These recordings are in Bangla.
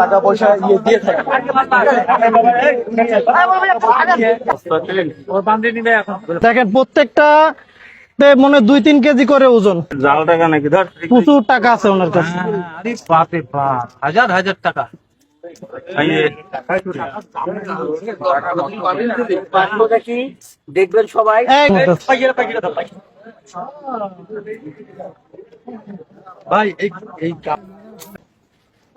টাকা পয়সা ইয়ে দিয়ে থাকে দেখেন প্রত্যেকটা মনে দুই তিন কেজি করে ওজন। জাল টাকা নাকি? ধর প্রচুর টাকা আছে ওনার কাছে। বাপ হাজার হাজার টাকা। দেখবেন সবাই ভাই এই এই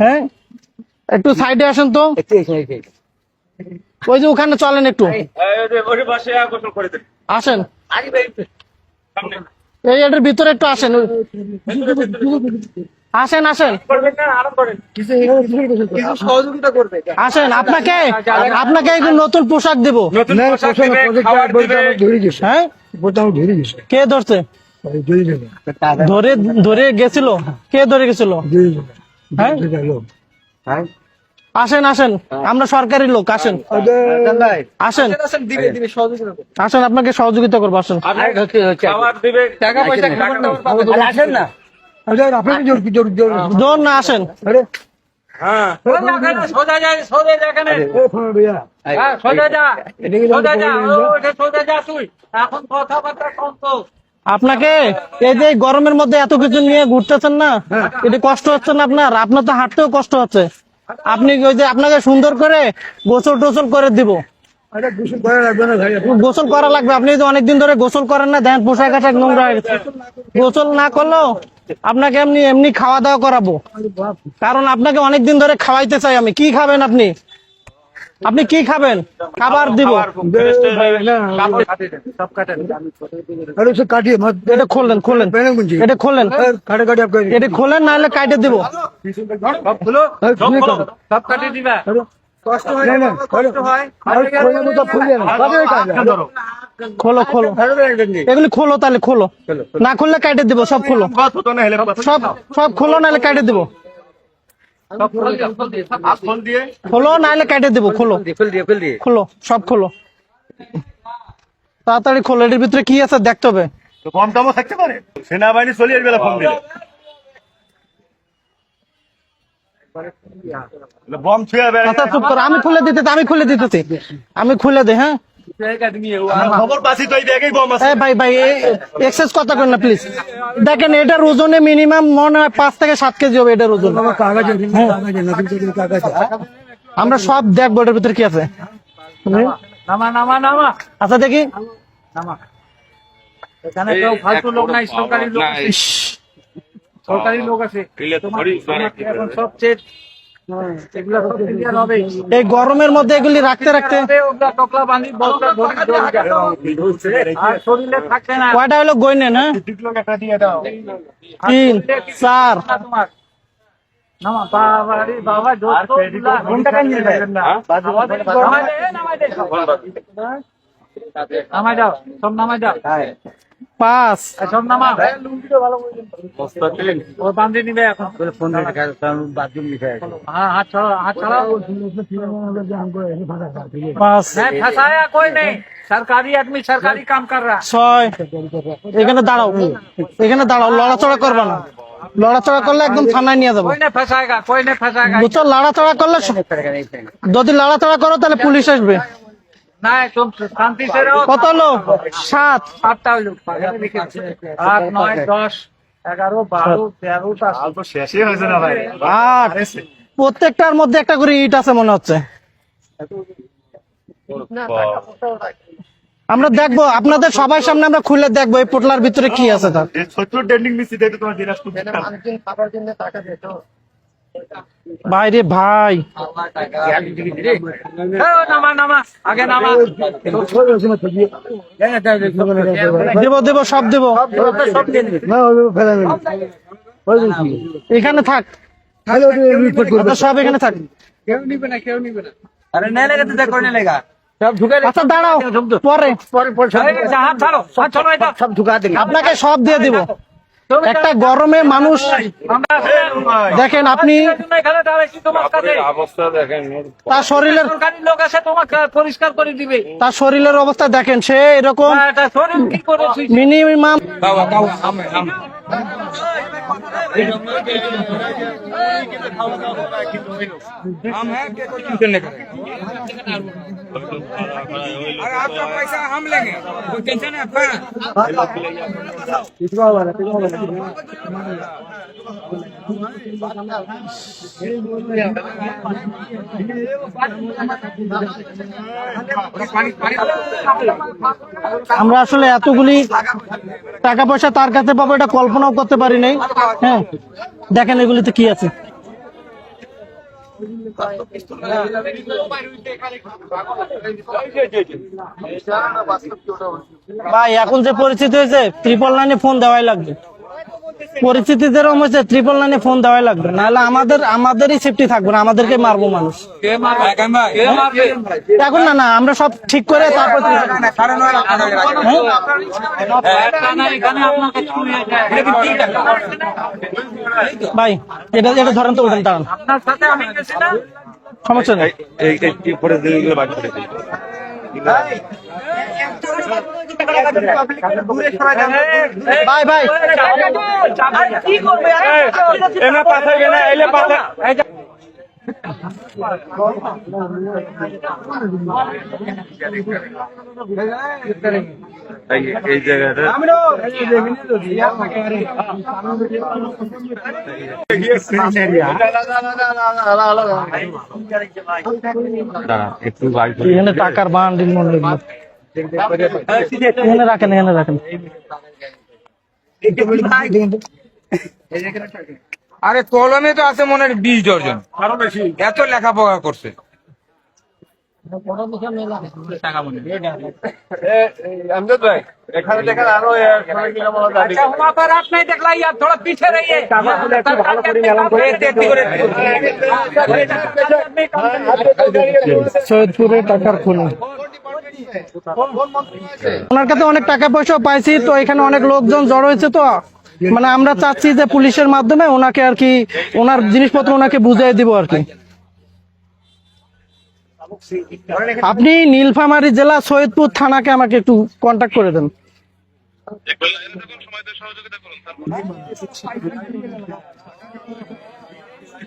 হ্যাঁ? একটু সাইডে আসেন তো। ওই যে ওখানে চলেন একটু। এই যে ওই পাশে গোসল করে দেন। আসেন। এই এটার ভিতরে একটু আসেন। আসেন আসেন। আসেন আপনাকে আপনাকে একটু নতুন পোশাক দিবে। হ্যাঁ? কে ধরছে? ধরে ধরে গেছিল? কে ধরে গেছিল? হ্যাঁ? আসেন আসেন। আমরা সরকারি লোক আসেন। আসেন। আসেন দিবে দিবে সহযোগিতা করবে। আসেন আপনাকে সহযোগিতা করব আসেন। আসেন না। জোর না আসেন। হ্যাঁ। সোজা যা হ্যাঁ, সোজা যা। সোজা যা। ও, ওটা সোজা যা তুই। এখন কথাবার্তা কম তো। আপনাকে এই যে গরমের মধ্যে এত কিছু নিয়ে ঘুরতেছেন না এটা কষ্ট হচ্ছে না আপনার? আপনার তো হাঁটতেও কষ্ট হচ্ছে। আপনি ওই যে আপনাকে সুন্দর করে গোসল টোসল করে দিব। গোসল করা লাগবে। আপনি তো অনেকদিন ধরে গোসল করেন না দেখেন পোশাক আশাক নোংরা হয়ে গেছে। গোসল না করলেও আপনাকে এমনি এমনি খাওয়া দাওয়া করাবো। কারণ আপনাকে অনেকদিন ধরে খাওয়াইতে চাই আমি। কি খাবেন আপনি? আপনি কি খাবেন? খাবার দিব। সব কাটে। দেন এটা খুললেন খুললেন এটা খুললেন এটা খুলেন নাহলে কাটে দিব। সব খুলো সব খুলো সব কাটিয়ে দিবা। কষ্ট হয় কষ্ট হয়। খোলো খোলো এগুলি খোলো তাহলে খোলো। না খুললে কাটে দিব সব খোলো। সব সব খোলো নাহলে কাটে দিব। খোলো। নাহলে কাটে দিব খোলো ফেল দিয়ে ফেল দিয়ে খোলো সব খোলো। তাড়াতাড়ি খোলো এটার ভিতরে কি আছে দেখতে হবে। কম দামও থাকতে পারে। সেনাবাহিনী চলে বেলা ফোন দিলে আচ্ছা চুপ করো আমি খুলে দিতেছি আমি খুলে দিতেছি। আমি খুলে দে হ্যাঁ? দেখেন এটার ওজনে মিনিমাম মনে হয় পাঁচ থেকে সাত কেজি হবে এটার ওজন। আমরা সব দেখব এটার ভিতরে কি আছে। আচ্ছা দেখি। এখানে কেউ ফালতু লোক নাই সরকারি লোক আছে। সরকারি লোক আছে। দিলে হবে। এই গরমের মধ্যে এগুলি রাখতে রাখতে কয়টা হলো গই নেন হ্যাঁ তিন। চার। আমাদের নামাই দে, নামাই দে সব। নামাই দাও সব নামাই দাও। এখানে। দাঁড়াও। এখানে দাঁড়াও লড়াচড়া করবা না। লড়াচড়া করলে একদম থানায় নিয়ে যাব। বুঝছ লড়াচড়া করলে যদি লড়াচড়া করো তাহলে পুলিশ আসবে। কত হলো সাত। সাতটা হইল আট নয় দশ এগারো বারো তেরোটা শেষই হয়েছে না ভাই। আট। প্রত্যেকটার মধ্যে একটা করে ইট আছে মনে হচ্ছে। আমরা দেখব আপনাদের সবাই সামনে আমরা খুলে দেখব এই পোটলার ভিতরে কি আছে তার। ছোট্ট ট্রেন্ডিং তোমার দিনাজপুর বাইরে ভাই। দেব দেব সব দেব। এখানে থাক। সব এখানে থাক। আচ্ছা, আপনাকে সব দিয়ে দিব। একটা গরমে মানুষ দেখেন আপনি তার শরীরের সরকারি লোক আছে তোমাকে পরিষ্কার করে দিবে। তার শরীরের অবস্থা দেখেন সে এরকম আমরা আসলে এতগুলি টাকা পয়সা তার কাছে পাবো এটা কল্পনাও করতে পারি নাই। হ্যাঁ দেখেন এগুলিতে কি আছে। ভাই, এখন যে পরিচিত হয়েছে ত্রিপল লাইনে ফোন দেওয়াই লাগবে। পরিস্থিতি যেরকম হয়েছে ট্রিপল লাইনে ফোন দেওয়াই লাগবে নাহলে আমাদের আমাদেরই সেফটি থাকবে না আমাদেরকে মারবো মানুষ কে মারবে কে মারবে এখন না না আমরা সব ঠিক করে তারপর ভাই এটা এটা ধরেন তো ওঠেন দাঁড়ান আপনার সাথে আমি গেছি না সমস্যা নেই এই জায়গাটা টাকার বান্ডিল আরে কলমে তো আছে মনে হয় বিশ ডজন এত লেখাপড়া করছে। আপনি দেখলাই থোড়া পিছে সৈয়দপুরে টাকার ওনার কাছে অনেক টাকা পয়সা পাইছি, তো এখানে অনেক লোকজন জড়ো হয়েছে তো। মানে আমরা চাচ্ছি যে পুলিশের মাধ্যমে ওনাকে আর কি, ওনার জিনিসপত্র ওনাকে বুঝিয়ে দিব আর কি। আপনি নীলফামারী জেলা সৈয়দপুর থানাকে আমাকে একটু কন্ট্যাক্ট করে দেন।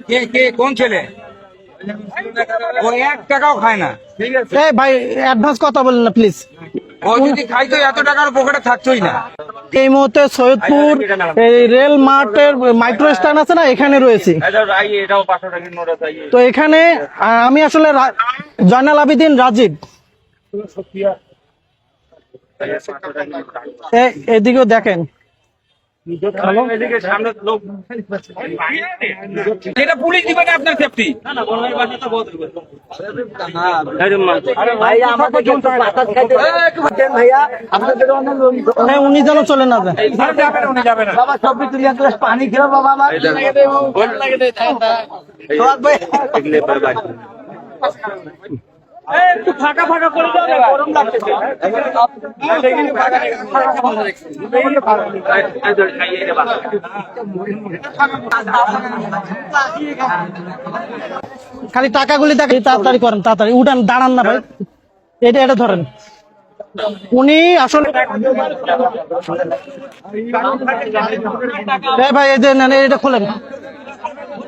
কে কে কোন ছেলে? ও এক টাকাও খায় না। এই ভাই অ্যাডভান্স কথা বলেন না প্লিজ ও যদি খাইতো এত টাকার পকেটে থাকতোই না। এই মুহূর্তে সৈয়দপুর এই রেল মার্টের মাইক্রো স্ট্যান্ড আছে না এখানে রয়েছি। তো এখানে আমি আসলে জয়নাল আবিদিন রাজীব। এদিকেও দেখেন। এটা পুলিশ দিবে না আপনার সেফটি অনেক লোক হ্যাঁ উনি যেন চলে না বাবা সব তুই এক গ্লাস পানি খেলো বাবা আমার। ভাই। একটু ফাঁকা ফাঁকা করে গরম খালি টাকাগুলি দেখেন, তাড়াতাড়ি করেন, তাড়াতাড়ি। উঠান, দাঁড়ান না ভাই। এটা এটা ধরেন। উনি আসলে ভাই, এই যে এটা খোলেন।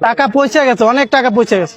টাকা পৌঁছে গেছে অনেক টাকা পৌঁছে গেছে।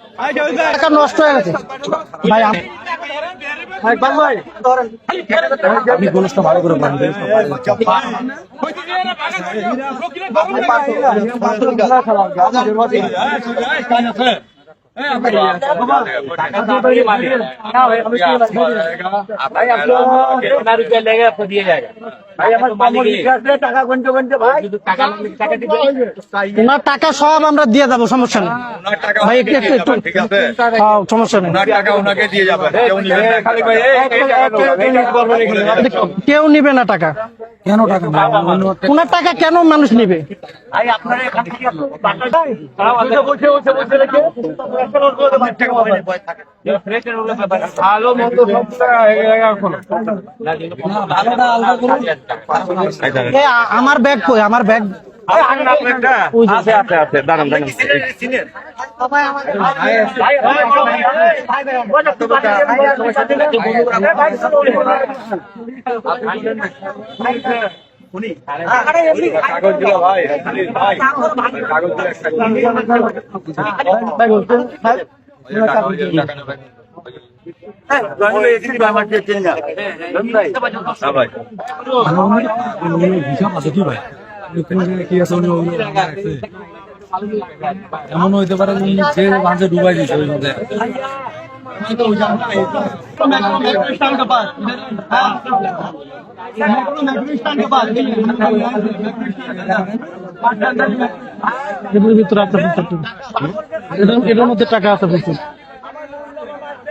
টাকা নষ্ট হয়ে গেছে। ভাই আপনি গোলসটা ভালো করে ওনার টাকা সব আমরা দিয়ে দেবো সমস্যা নেই ভাই একটু হ্যাঁ, সমস্যা নেই। কেউ নিবে না টাকা কেন টাকা ওনার টাকা কেন মানুষ নিবে? আমার ব্যাগ কই? আমার ব্যাগ আছে আছে আছে দাঁড়ান দাঁড়ান কাগজ হিসাব আছে কি ভাই এমন হইতে পারে যে মাঝে ডুবাই দিয়েছে ওই মাঝে এটার ভিতরে ভিতরে এটার- মধ্যে টাকা আছে ভিতরে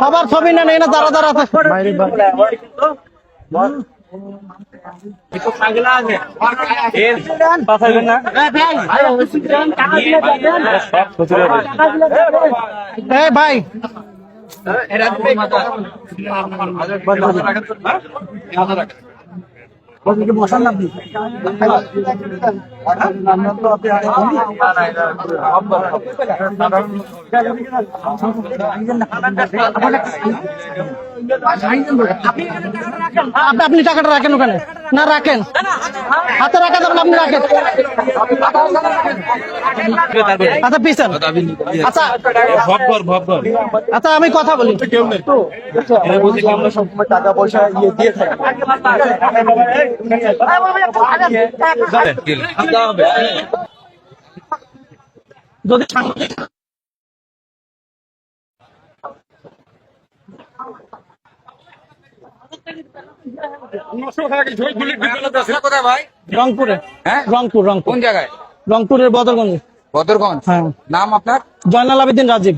সবার ছবি না নেই না যারা যারা আছে বাইরে বাইরে। আপনি আপনি টাকাটা রাখেন ওখানে। না রাখেন। হাতে রাখা যাবেন আপনি রাখেন। আচ্ছা পিছন আচ্ছা আচ্ছা আমি কথা বলি। আমরা সবসময় টাকা পয়সা ইয়ে দিয়ে থাকি। যদি কোথায় ভাই রংপুরে। হ্যাঁ? রংপুর রংপুর। কোন জায়গায়? রংপুরের বদরগঞ্জ। বদরগঞ্জ? হ্যাঁ। নাম আপনার? জয়নাল আবেদিন রাজীব।